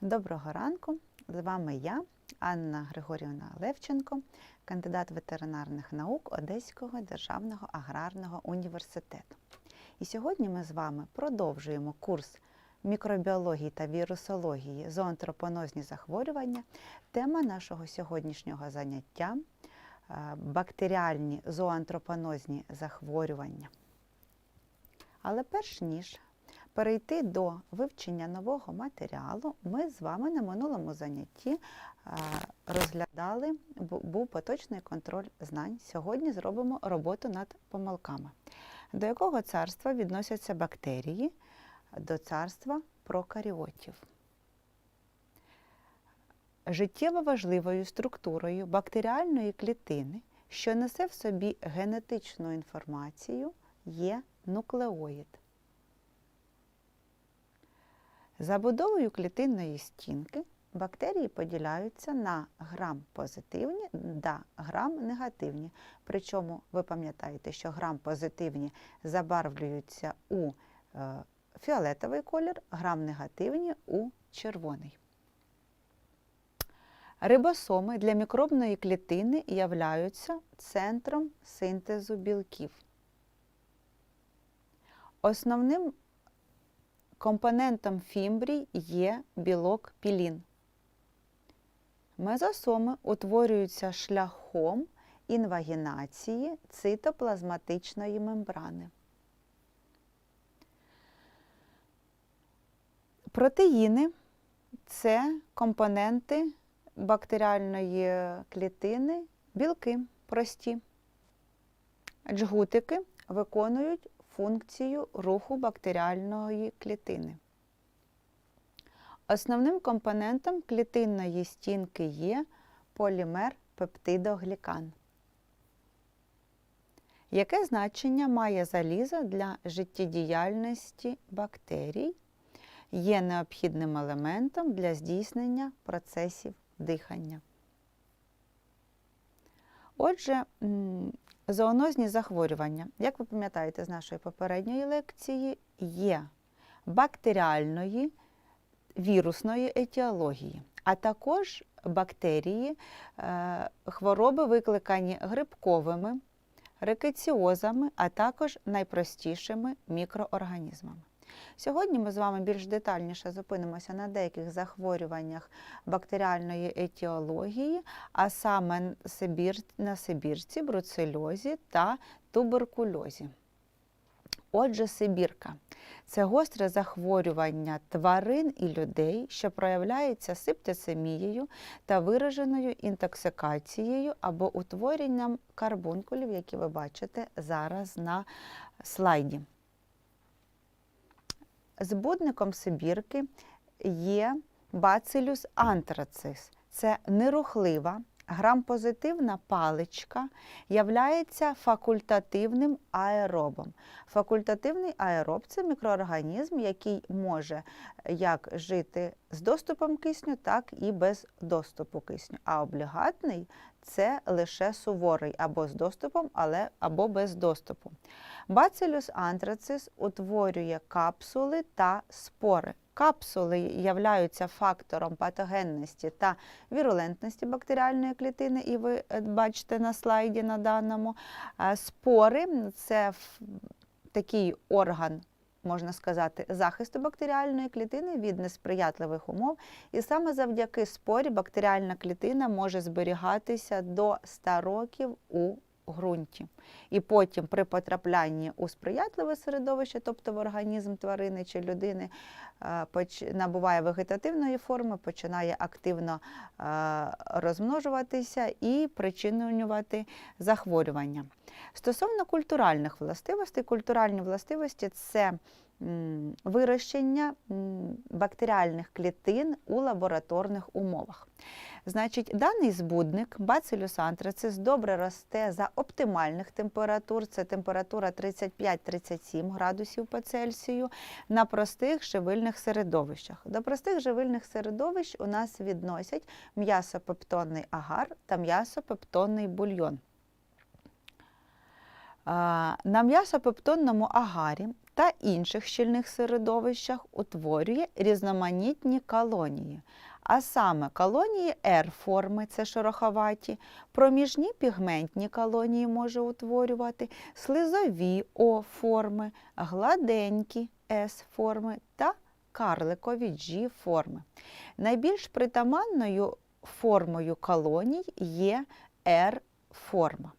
Доброго ранку! З вами я, Анна Григорівна Левченко, кандидат ветеринарних наук Одеського державного аграрного університету. І сьогодні ми з вами продовжуємо курс мікробіології та вірусології зоантропонозні захворювання. Тема нашого сьогоднішнього заняття е, бактеріальні зоантропонозні захворювання. Але перш ніж перейти до вивчення нового матеріалу, ми з вами на минулому занятті е, розглядали, був поточний контроль знань. Сьогодні зробимо роботу над помилками. До якого царства відносяться бактерії? До царства прокаріотів. Життєво важливою структурою бактеріальної клітини, що несе в собі генетичну інформацію, є нуклеоїд. Забудовою клітинної стінки бактерії поділяються на грам-позитивні та грам-негативні. Причому ви пам'ятаєте, що грам-позитивні забарвлюються у е, фіолетовий колір, грам-негативні у червоний. Рибосоми для мікробної клітини являються центром синтезу білків. Основним компонентом фімбрій є білок пілін. Мезосоми утворюються шляхом інвагінації цитоплазматичної мембрани. Протеїни це компоненти бактеріальної клітини, білки прості. Джгутики виконують функцію руху бактеріальної клітини. Основним компонентом клітинної стінки є полімер пептидоглікан. Яке значення має залізо для життєдіяльності бактерій? Є необхідним елементом для здійснення процесів дихання. Отже, зоонозні захворювання, як ви пам'ятаєте з нашої попередньої лекції, є бактеріальної, вірусної етіології, а також бактерії, е, хвороби, викликані грибковими, рикеціозами, а також найпростішими мікроорганізмами. Сьогодні ми з вами більш детальніше зупинимося на деяких захворюваннях бактеріальної етіології, а саме на сибірці, бруцельозі та туберкульозі. Отже, сибірка це гостре захворювання тварин і людей, що проявляється септицемією та вираженою інтоксикацією або утворенням карбункулів, які ви бачите зараз на слайді. Збудником сибірки є бацилюс антрацис. Це нерухлива грампозитивна паличка, являється факультативним аеробом. Факультативний аероб це мікроорганізм, який може як жити з доступом кисню, так і без доступу кисню. А облігатний це лише суворий або з доступом, але або без доступу. Бацилюс антрацис утворює капсули та спори. Капсули являються фактором патогенності та вірулентності бактеріальної клітини, і ви е, бачите на слайді на даному. Спори це такий орган, можна сказати, захисту бактеріальної клітини від несприятливих умов. І саме завдяки спорі бактеріальна клітина може зберігатися до 100 років у ґрунті. І потім при потраплянні у сприятливе середовище, тобто в організм тварини чи людини, е, набуває вегетативної форми, починає активно е, розмножуватися і причинювати захворювання. Стосовно культуральних властивостей, культуральні властивості це вирощення бактеріальних клітин у лабораторних умовах. Значить, даний збудник Bacillus anthracis добре росте за оптимальних температур, це температура 35-37 градусів по Цельсію, на простих живильних середовищах. До простих живильних середовищ у нас відносять м'ясопептонний агар та м'ясопептонний бульйон. На м'ясопептонному агарі та інших щільних середовищах утворює різноманітні колонії, а саме колонії R-форми це шероховаті, проміжні пігментні колонії може утворювати, слизові O-форми, гладенькі S-форми та карликові G-форми. Найбільш притаманною формою колоній є R-форма. А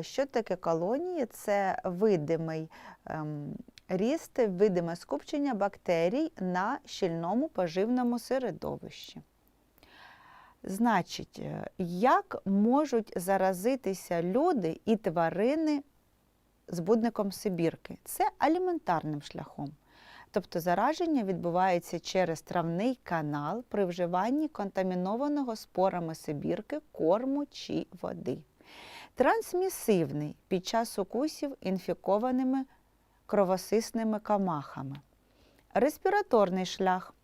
Що таке колонії? Це видимий ем, ріст, видиме скупчення бактерій на щільному поживному середовищі. Значить, е, як можуть заразитися люди і тварини збудником Сибірки? Це аліментарним шляхом. Тобто зараження відбувається через травний канал при вживанні контамінованого спорами Сибірки, корму чи води. Трансмісивний під час укусів інфікованими кровосисними камахами. Респіраторний шлях.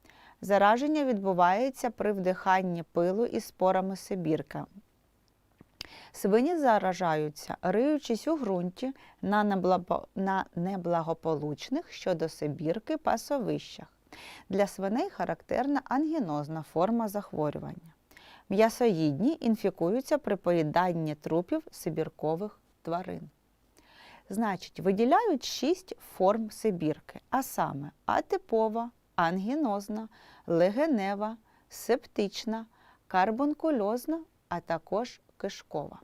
Зараження відбувається при вдиханні пилу із спорами Сибірка. Свині заражаються, риючись у ґрунті на неблагополучних щодо Сибірки пасовищах. Для свиней характерна ангінозна форма захворювання. М'ясоїдні інфікуються при поїданні трупів сибіркових тварин. Значить, виділяють шість форм сибірки, а саме атипова, ангінозна, легенева, септична, карбонкульозна, а також кишкова.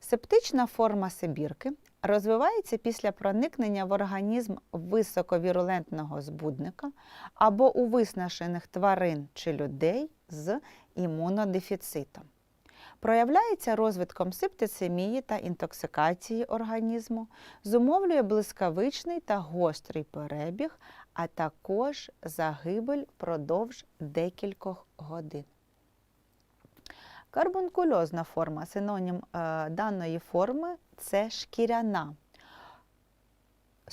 Септична форма сибірки розвивається після проникнення в організм високовірулентного збудника або у виснажених тварин чи людей з імунодефіцитом. Проявляється розвитком септицемії та інтоксикації організму, зумовлює блискавичний та гострий перебіг, а також загибель впродовж декількох годин. Карбонкульозна форма, синонім е, даної форми це шкіряна.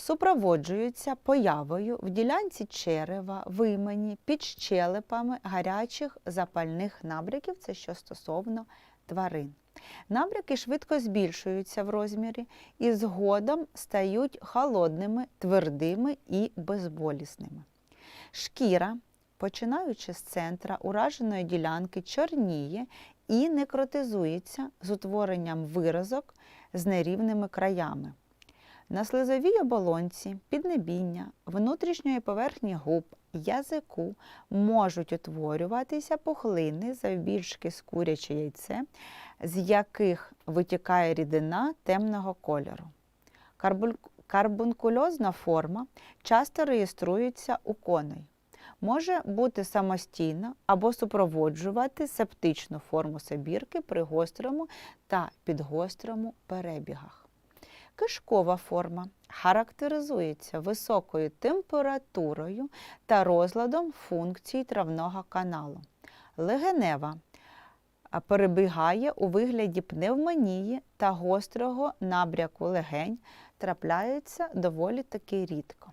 Супроводжується появою в ділянці черева, вимені, під щелепами гарячих запальних набряків, це що стосовно тварин. Набряки швидко збільшуються в розмірі і згодом стають холодними, твердими і безболісними. Шкіра, починаючи з центра ураженої ділянки, чорніє і некротизується з утворенням виразок з нерівними краями. На слизовій оболонці, піднебіння, внутрішньої поверхні губ, язику можуть утворюватися пухлини завбільшки з куряче яйце, з яких витікає рідина темного кольору. Карбункульозна форма часто реєструється у коней. Може бути самостійно або супроводжувати септичну форму сибірки при гострому та підгострому перебігах. Кишкова форма характеризується високою температурою та розладом функцій травного каналу. Легенева перебігає у вигляді пневмонії та гострого набряку легень, трапляється доволі таки рідко.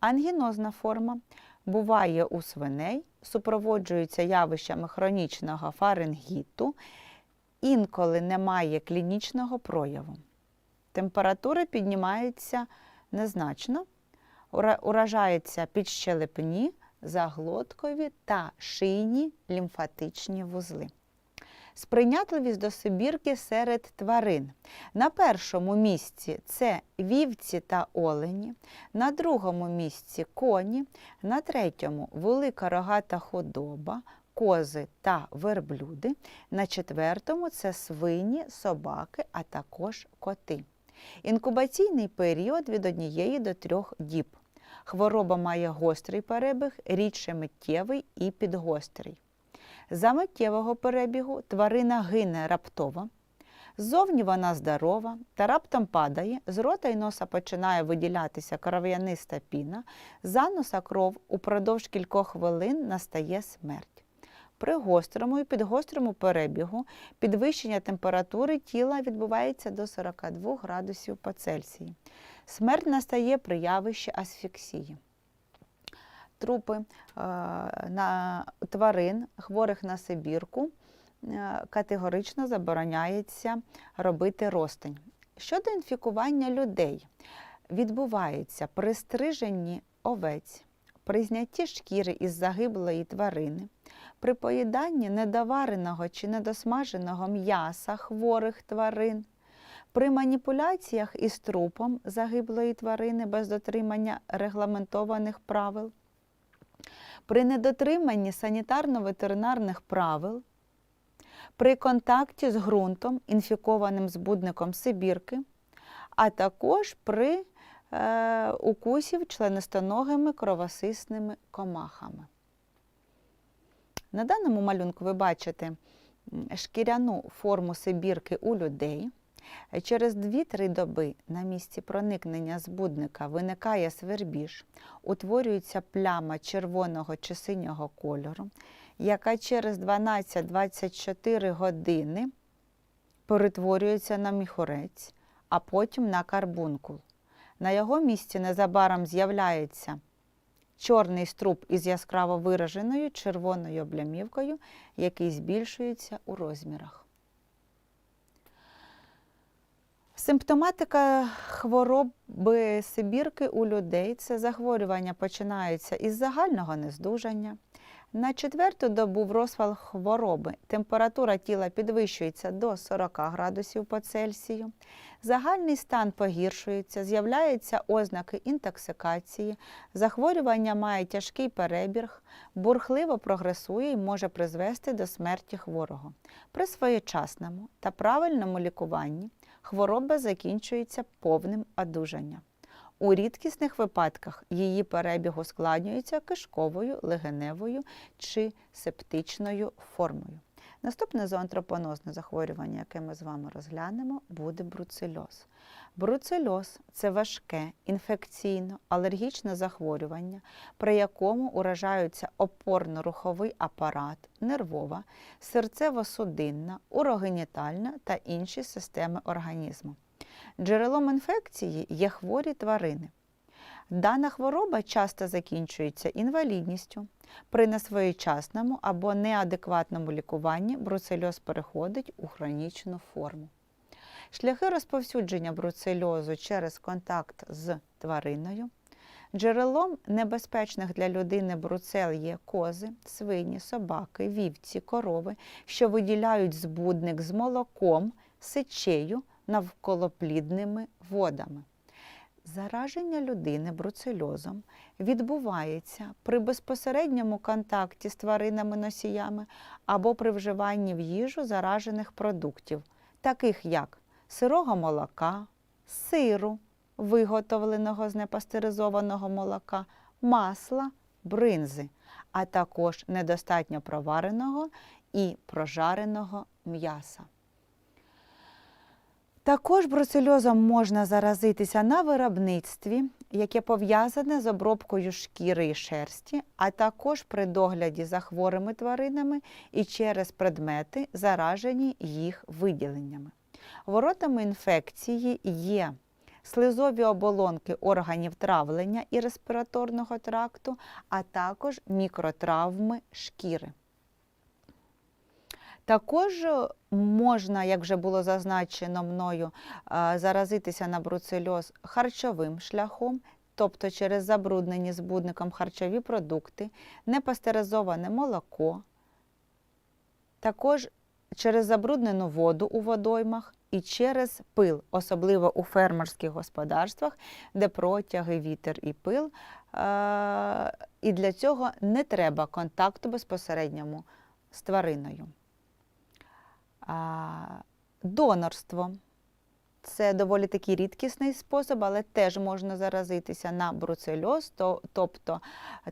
Ангінозна форма буває у свиней, супроводжується явищами хронічного фарингіту, інколи немає клінічного прояву. Температура піднімається незначно, уражаються підщелепні, заглоткові та шийні лімфатичні вузли. Сприйнятливість до сибірки серед тварин. На першому місці це вівці та олені, на другому місці коні, на третьому велика рогата худоба, кози та верблюди, на четвертому це свині, собаки, а також коти. Інкубаційний період від однієї до трьох діб. Хвороба має гострий перебіг, рідше миттєвий і підгострий. За миттєвого перебігу тварина гине раптово. Ззовні вона здорова та раптом падає, з рота й носа починає виділятися кров'яниста піна, за носа кров упродовж кількох хвилин настає смерть. При гострому і підгострому перебігу підвищення температури тіла відбувається до 42 градусів по Цельсії. Смерть настає при явищі асфіксії. Трупи е, на тварин, хворих на Сибірку, е, категорично забороняється робити розтин. Щодо інфікування людей, відбувається при стриженні овець, при знятті шкіри із загиблої тварини, при поїданні недовареного чи недосмаженого м'яса хворих тварин, при маніпуляціях із трупом загиблої тварини без дотримання регламентованих правил, при недотриманні санітарно-ветеринарних правил, при контакті з ґрунтом, інфікованим збудником Сибірки, а також при е, укусів членистоногими кровосисними комахами. На даному малюнку ви бачите шкіряну форму Сибірки у людей. Через 2-3 доби на місці проникнення збудника виникає свербіж, утворюється пляма червоного чи синього кольору, яка через 12-24 години перетворюється на міхурець, а потім на карбункул. На його місці незабаром з'являється чорний струб із яскраво вираженою червоною облямівкою, який збільшується у розмірах. Симптоматика хвороби Сибірки у людей це захворювання починається із загального нездужання. На четверту добу в розпал хвороби температура тіла підвищується до 40 градусів по Цельсію. Загальний стан погіршується, з'являються ознаки інтоксикації, захворювання має тяжкий перебіг, бурхливо прогресує і може призвести до смерті хворого. При своєчасному та правильному лікуванні хвороба закінчується повним одужанням. У рідкісних випадках її перебіг ускладнюється кишковою, легеневою чи септичною формою. Наступне зоантропонозне захворювання, яке ми з вами розглянемо, буде бруцельоз. Бруцельоз це важке інфекційно-алергічне захворювання, при якому уражаються опорно-руховий апарат, нервова, серцево-судинна, урогенітальна та інші системи організму. Джерелом інфекції є хворі тварини. Дана хвороба часто закінчується інвалідністю. При несвоєчасному або неадекватному лікуванні бруцельоз переходить у хронічну форму. Шляхи розповсюдження бруцельозу через контакт з твариною. Джерелом небезпечних для людини бруцел є кози, свині, собаки, вівці, корови, що виділяють збудник з молоком, сечею, навколоплідними водами. Зараження людини бруцельозом відбувається при безпосередньому контакті з тваринами-носіями або при вживанні в їжу заражених продуктів, таких як сирого молока, сиру, виготовленого з непастеризованого молока, масла, бринзи, а також недостатньо провареного і прожареного м'яса. Також бруцельозом можна заразитися на виробництві, яке пов'язане з обробкою шкіри і шерсті, а також при догляді за хворими тваринами і через предмети, заражені їх виділеннями. Воротами інфекції є слизові оболонки органів травлення і респіраторного тракту, а також мікротравми шкіри. Також можна, як вже було зазначено мною, е, заразитися на бруцельоз харчовим шляхом, тобто через забруднені збудником харчові продукти, непастеризоване молоко, також через забруднену воду у водоймах і через пил, особливо у фермерських господарствах, де протяги, вітер і пил. Е, І для цього не треба контакту безпосередньому з твариною. Донорство це доволі такий рідкісний спосіб, але теж можна заразитися на бруцельоз, то, тобто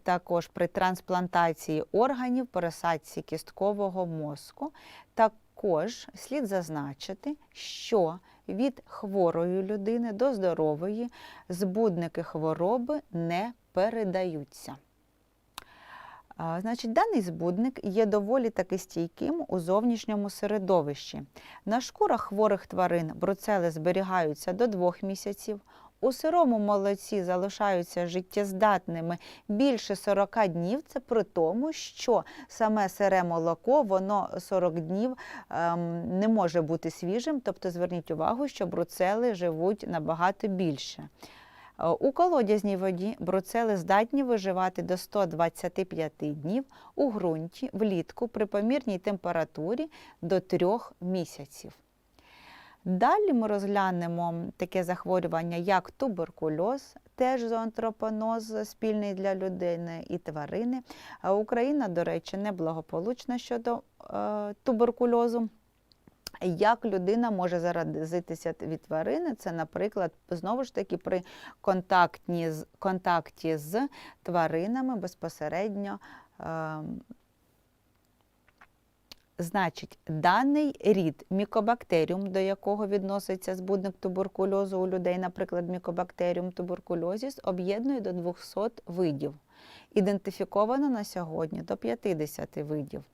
також при трансплантації органів, пересадці кісткового мозку. Також слід зазначити, що від хворої людини до здорової збудники хвороби не передаються. Значить, даний збудник є доволі таки стійким у зовнішньому середовищі. На шкурах хворих тварин бруцели зберігаються до двох місяців. У сирому молоці залишаються життєздатними більше 40 днів. Це при тому, що саме сире молоко воно 40 днів ем, не може бути свіжим. Тобто зверніть увагу, що бруцели живуть набагато більше. Е, У колодязній воді бруцели здатні виживати до 125 днів у ґрунті влітку при помірній температурі до 3 місяців. Далі ми розглянемо таке захворювання, як туберкульоз, теж зоантропоноз спільний для людини і тварини. Україна, до речі, неблагополучна щодо е, туберкульозу. Як людина може заразитися від тварини? Це, наприклад, знову ж таки при контакті з, контакті з тваринами безпосередньо. Е, Значить, даний рід мікобактеріум, до якого відноситься збудник туберкульозу у людей, наприклад, мікобактеріум туберкульозіс, об'єднує до 200 видів. Ідентифіковано на сьогодні до 50 видів.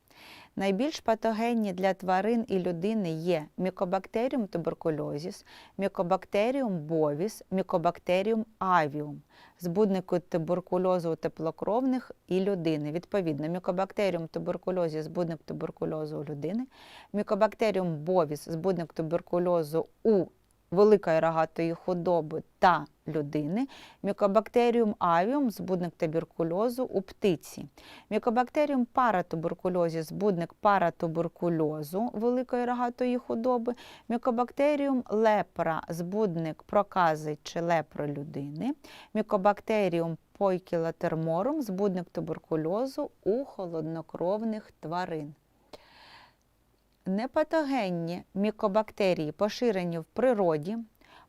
Найбільш патогенні для тварин і людини є мікобактеріум туберкульозіс, мікобактеріум бовіс, мікобактеріум авіум, збудники туберкульозу у теплокровних і людини. Відповідно, мікобактеріум туберкульозіс, збудник туберкульозу у людини, мікобактеріум бовіс, збудник туберкульозу у великої рогатої худоби та людини, мікобактеріум авіум, збудник туберкульозу у птиці, мікобактеріум паратуберкульозі, збудник паратуберкульозу великої рогатої худоби, мікобактеріум лепра, збудник прокази чи лепро людини, мікобактеріум пойкілотерморум, збудник туберкульозу у холоднокровних тварин. Непатогенні мікобактерії поширені в природі,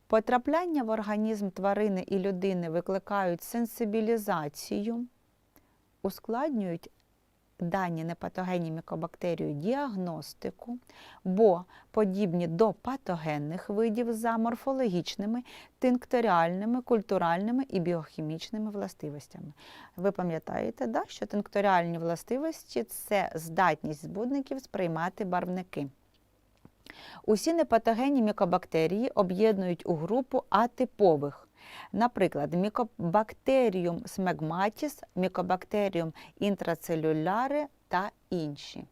потрапляння в організм тварини і людини викликають сенсибілізацію, ускладнюють дані непатогенні мікобактерії діагностику, бо подібні до патогенних видів за морфологічними, тинкторіальними, культуральними і біохімічними властивостями. Ви пам'ятаєте, да, що тинкторіальні властивості це здатність збудників сприймати барвники. Усі непатогенні мікобактерії об'єднують у групу атипових. Наприклад, мікобактеріум смегматіс, мікобактеріум інтрацелюляре та інші.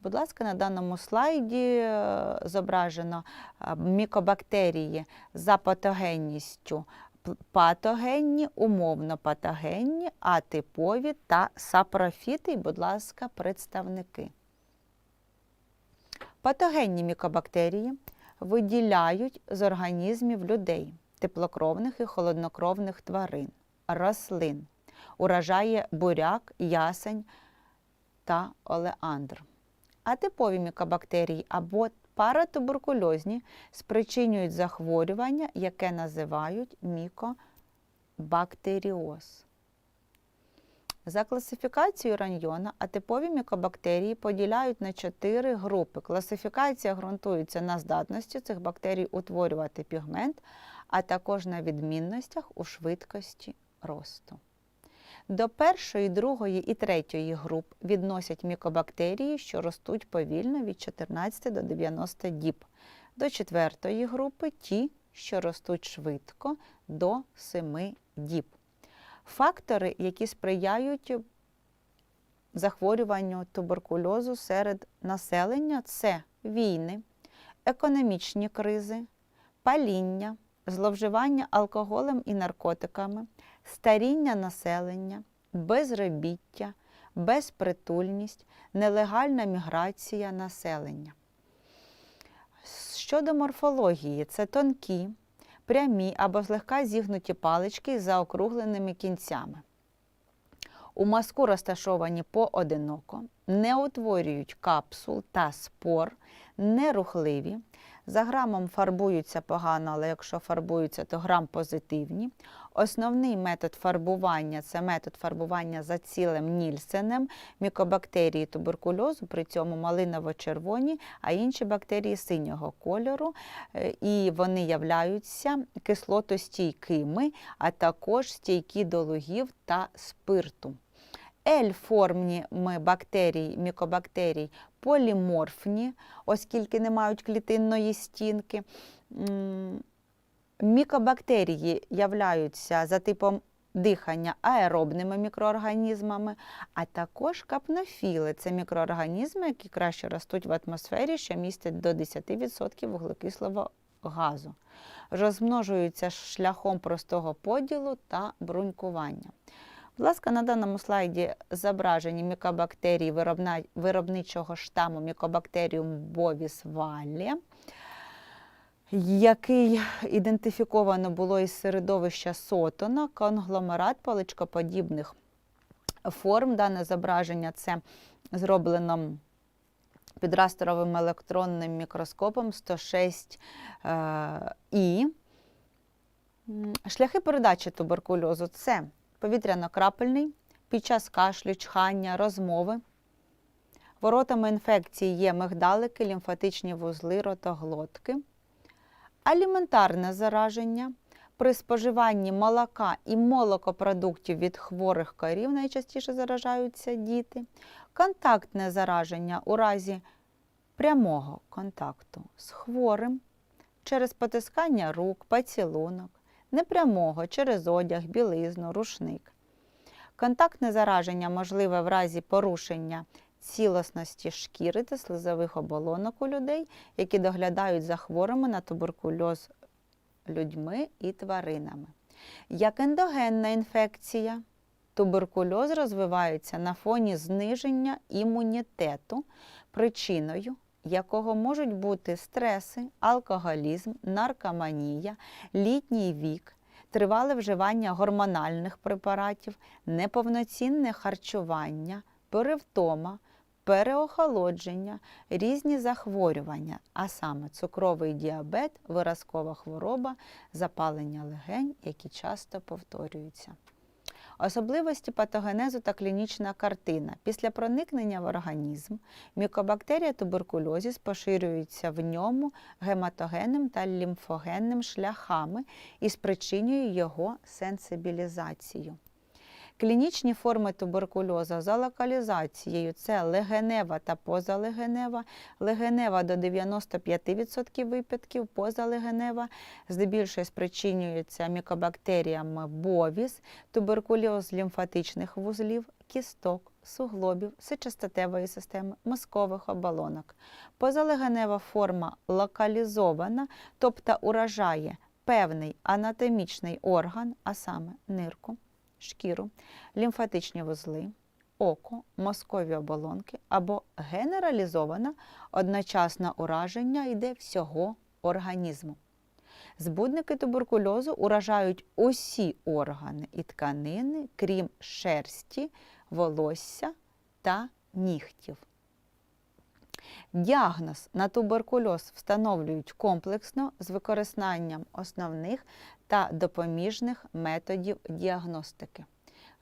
Будь ласка, на даному слайді е, зображено е, мікобактерії за патогенністю патогенні, умовно патогенні, атипові та сапрофіти. Будь ласка, представники. Патогенні мікобактерії виділяють з організмів людей, теплокровних і холоднокровних тварин, рослин, уражає буряк, ясень та олеандр. Атипові мікобактерії або паратуберкульозні спричинюють захворювання, яке називають мікобактеріоз. За класифікацією раньйона атипові мікобактерії поділяють на чотири групи. Класифікація ґрунтується на здатності цих бактерій утворювати пігмент, а також на відмінностях у швидкості росту. До першої, другої і третьої груп відносять мікобактерії, що ростуть повільно від 14 до 90 діб. До четвертої групи ті, що ростуть швидко до 7 діб. Фактори, які сприяють захворюванню туберкульозу серед населення, це війни, економічні кризи, паління, зловживання алкоголем і наркотиками, старіння населення, безробіття, безпритульність, нелегальна міграція населення. Щодо морфології, це тонкі, прямі або злегка зігнуті палички з заокругленими кінцями. У мазку розташовані поодиноко, не утворюють капсул та спор, нерухливі. За грамом фарбуються погано, але якщо фарбуються, то грам позитивні. Основний метод фарбування це метод фарбування за цілим Нільсенем, мікобактерії туберкульозу, при цьому малиново-червоні, а інші бактерії синього кольору. Е, І вони являються кислотостійкими, а також стійкі до лугів та спирту. L-формні ми бактерій, мікобактерій поліморфні, оскільки не мають клітинної стінки. Мікобактерії являються за типом дихання аеробними мікроорганізмами, а також капнофіли це мікроорганізми, які краще ростуть в атмосфері, що містять до 10% вуглекислого газу. Розмножуються шляхом простого поділу та брунькування. Будь ласка, на даному слайді зображені мікобактерії виробничого штаму Mycobacterium bovis valley, який ідентифіковано було із середовища Сотона, конгломерат паличкоподібних форм. Дане зображення це зроблено під растеровим електронним мікроскопом 106 е, Шляхи передачі туберкульозу це повітряно-крапельний під час кашлю, чхання, розмови. Воротами інфекції є мигдалики, лімфатичні вузли, ротоглотки. Аліментарне зараження при споживанні молока і молокопродуктів від хворих корів найчастіше заражаються діти. Контактне зараження у разі прямого контакту з хворим через потискання рук, поцілунок, непрямого через одяг, білизну, рушник. Контактне зараження можливе в разі порушення цілісності шкіри та слизових оболонок у людей, які доглядають за хворими на туберкульоз людьми і тваринами. Як ендогенна інфекція, туберкульоз розвивається на фоні зниження імунітету, причиною якого можуть бути стреси, алкоголізм, наркоманія, літній вік, тривале вживання гормональних препаратів, неповноцінне харчування, перевтома, переохолодження, різні захворювання, а саме цукровий діабет, виразкова хвороба, запалення легень, які часто повторюються. Особливості патогенезу та клінічна картина. Після проникнення в організм мікобактерія туберкульозіс поширюється в ньому гематогенним та лімфогенним шляхами і спричинює його сенсибілізацію. Клінічні форми туберкульозу. За локалізацією це легенева та позалегенева, легенева до 95% випадків, позалегенева, здебільшого спричинюється мікобактеріями бовіс, туберкульоз лімфатичних вузлів, кісток, суглобів, сечостатевої системи, мозкових оболонок. Позалегенева форма локалізована, тобто уражає певний анатомічний орган, а саме нирку шкіру, лімфатичні вузли, око, мозкові оболонки або генералізоване одночасне ураження йде всього організму. Збудники туберкульозу уражають усі органи і тканини, крім шерсті, волосся та нігтів. Діагноз на туберкульоз встановлюють комплексно з використанням основних та допоміжних методів діагностики.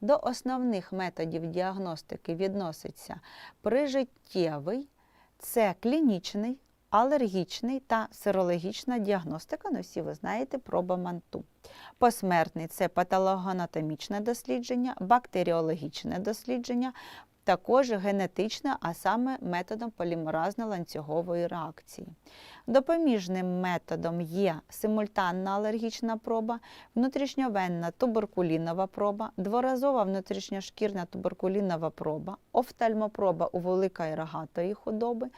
До основних методів діагностики відноситься прижиттєвий, це клінічний, алергічний та серологічна діагностика, ну всі ви знаєте, проба манту. Посмертний це патологоанатомічне дослідження, бактеріологічне дослідження, також генетичне, а саме методом полімеразно-ланцюгової реакції. Допоміжним методом є симультанна алергічна проба, внутрішньовенна туберкулінова проба, дворазова внутрішньошкірна туберкулінова проба, офтальмопроба у великої рогатої худоби.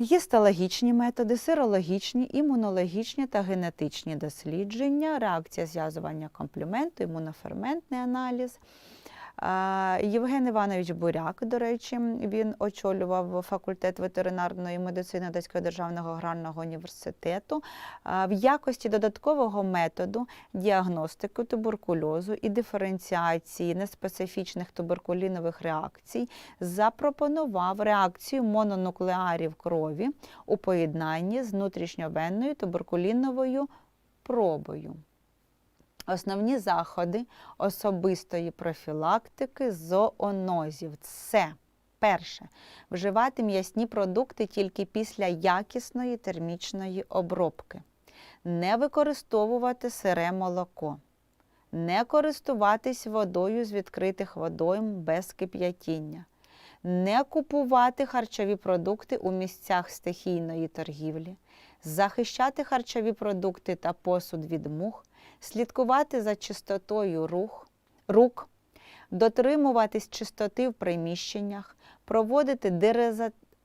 Гістологічні методи, сирологічні, імунологічні та генетичні дослідження, реакція зв'язування компліменту, імуноферментний аналіз. Євген Іванович Буряк, до речі, він очолював факультет ветеринарної медицини Одеського державного аграрного університету. В якості додаткового методу діагностики туберкульозу і диференціації неспецифічних туберкулінових реакцій запропонував реакцію мононуклеарів крові у поєднанні з внутрішньовенною туберкуліновою пробою. Основні заходи особистої профілактики зоонозів. Це перше вживати м'ясні продукти тільки після якісної термічної обробки, не використовувати сире молоко, не користуватись водою з відкритих водойм без кип'ятіння, не купувати харчові продукти у місцях стихійної торгівлі, захищати харчові продукти та посуд від мух слідкувати за чистотою рух, рук, дотримуватись чистоти в приміщеннях, проводити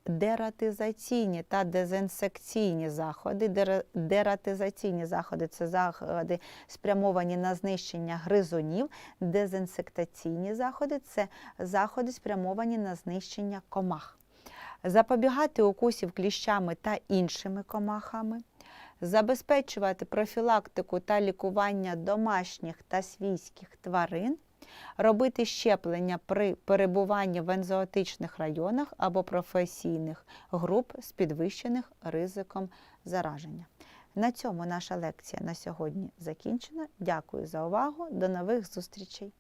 дератизаційні та дезінсекційні заходи. Дератизаційні заходи це заходи спрямовані на знищення гризунів. Дезінсектаційні заходи це заходи спрямовані на знищення комах. Запобігати укусів кліщами та іншими комахами, забезпечувати профілактику та лікування домашніх та свійських тварин, робити щеплення при перебуванні в ензоотичних районах або професійних груп з підвищеним ризиком зараження. На цьому наша лекція на сьогодні закінчена. Дякую за увагу. До нових зустрічей!